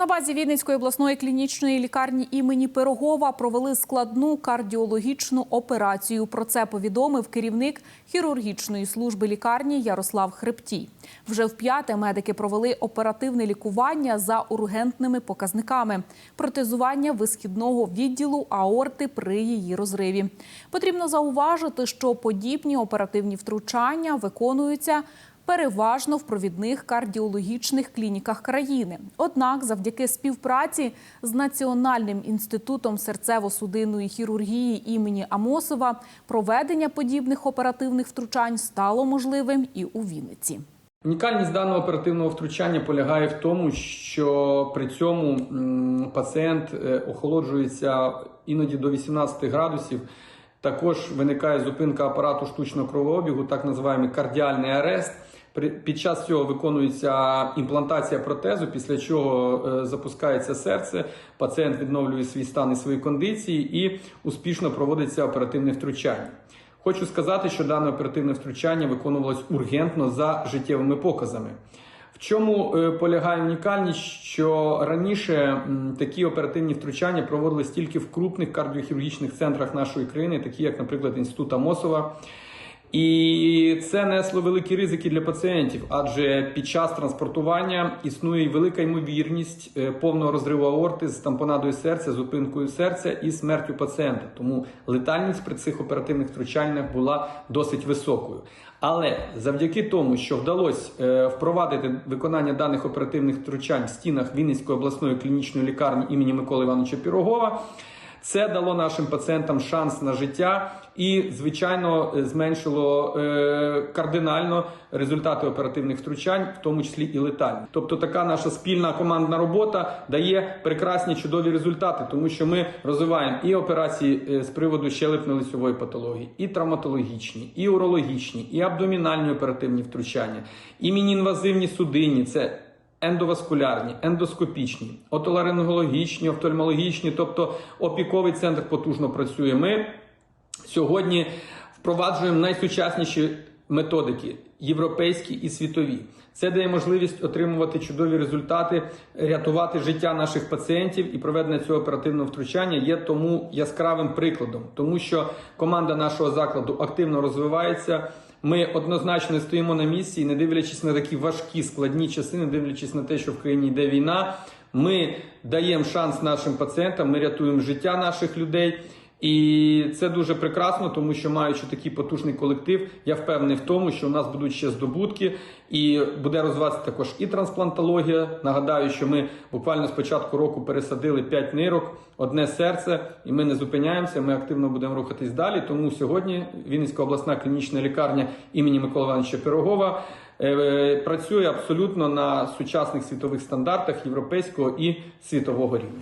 На базі Вінницької обласної клінічної лікарні імені Пирогова провели складну кардіологічну операцію. Про це повідомив керівник хірургічної служби лікарні Ярослав Хребтій. Вже вп'яте медики провели оперативне лікування за ургентними показниками, протезування висхідного відділу аорти при її розриві. Потрібно зауважити, що подібні оперативні втручання виконуються переважно в провідних кардіологічних клініках країни. Однак, завдяки співпраці з Національним інститутом серцево-судинної хірургії імені Амосова проведення подібних оперативних втручань стало можливим і у Вінниці. Унікальність даного оперативного втручання полягає в тому, що при цьому пацієнт е, охолоджується іноді до 18 градусів. Також виникає зупинка апарату штучного кровообігу, так називаємо кардіальний арест. Під час цього виконується імплантація протезу, після чого е, запускається серце, пацієнт відновлює свій стан і свої кондиції і успішно проводиться оперативне втручання. Хочу сказати, що дане оперативне втручання виконувалось ургентно за життєвими показами. В чому е, полягає унікальність, що раніше такі оперативні втручання проводились тільки в крупних кардіохірургічних центрах нашої країни, такі як, наприклад, інститут Амосова. І це несло великі ризики для пацієнтів, адже під час транспортування існує велика ймовірність е, повного розриву аорти з тампонадою серця, зупинкою серця і смертю пацієнта. Тому летальність при цих оперативних втручаннях була досить високою. Але завдяки тому, що вдалося е, впровадити виконання даних оперативних втручань в стінах Вінницької обласної клінічної лікарні імені Миколи Івановича Пірогова. Це дало нашим пацієнтам шанс на життя і, звичайно, зменшило е, кардинально результати оперативних втручань, в тому числі і летальні. Тобто, така наша спільна командна робота дає прекрасні чудові результати, тому що ми розвиваємо і операції е, з приводу щелепно-лицьової патології, і травматологічні, і урологічні, і абдомінальні оперативні втручання, і мінінвазивні судинні. Це ендоваскулярні, ендоскопічні, отоларингологічні, офтальмологічні, тобто опіковий центр потужно працює. Ми сьогодні впроваджуємо найсучасніші методики європейські і світові. Це дає можливість отримувати чудові результати, рятувати життя наших пацієнтів і проведення цього оперативного втручання є тому яскравим прикладом, тому що команда нашого закладу активно розвивається. Ми однозначно стоїмо на місці і не дивлячись на такі важкі складні часи, не дивлячись на те, що в країні йде війна. Ми даємо шанс нашим пацієнтам, ми рятуємо життя наших людей. І це дуже прекрасно, тому що маючи такий потужний колектив, я впевнений в тому, що у нас будуть ще здобутки, і буде розвиватися також і трансплантологія. Нагадаю, що ми буквально з початку року пересадили 5 нирок, одне серце, і ми не зупиняємося. Ми активно будемо рухатись далі. Тому сьогодні Вінницька обласна клінічна лікарня імені Миколи Івановича Пирогова е, працює абсолютно на сучасних світових стандартах європейського і світового рівня.